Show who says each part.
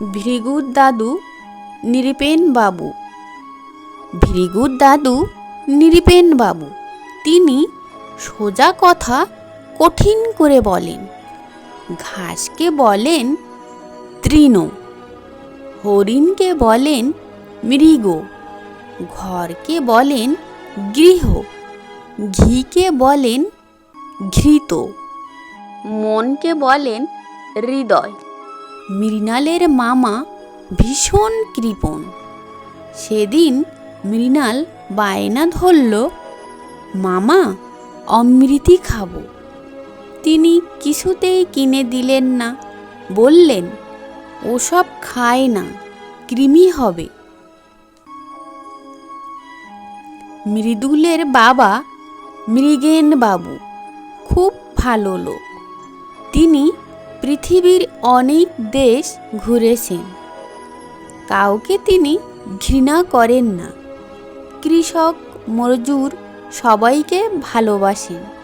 Speaker 1: ভৃগুর দাদু, নিরিপেন বাবু। ভৃগুর দাদু, নিরিপেন বাবু, তিনি সোজা কথা কঠিন করে বলেন। ঘাসকে বলেন তৃণ, হরিণকে বলেন মৃগ, ঘরকে বলেন গৃহ, ঘিকে বলেন ঘৃত, মনকে বলেন হৃদয়। মৃণালের মামা ভীষণ কৃপণ। সেদিন মৃণাল বায়না ধরল, মামা, অমৃতি খাব। তিনি কিছুতেই কিনে দিলেন না। বললেন, ওসব খায় না, কৃমি হবে। মৃদুলের বাবা মৃগেন বাবু খুব ভালো লোক। তিনি পৃথিবীর অনেক দেশ ঘুরেছেন। কাউকে তিনি ঘৃণা করেন না। কৃষক মজুর সবাইকে ভালোবাসেন।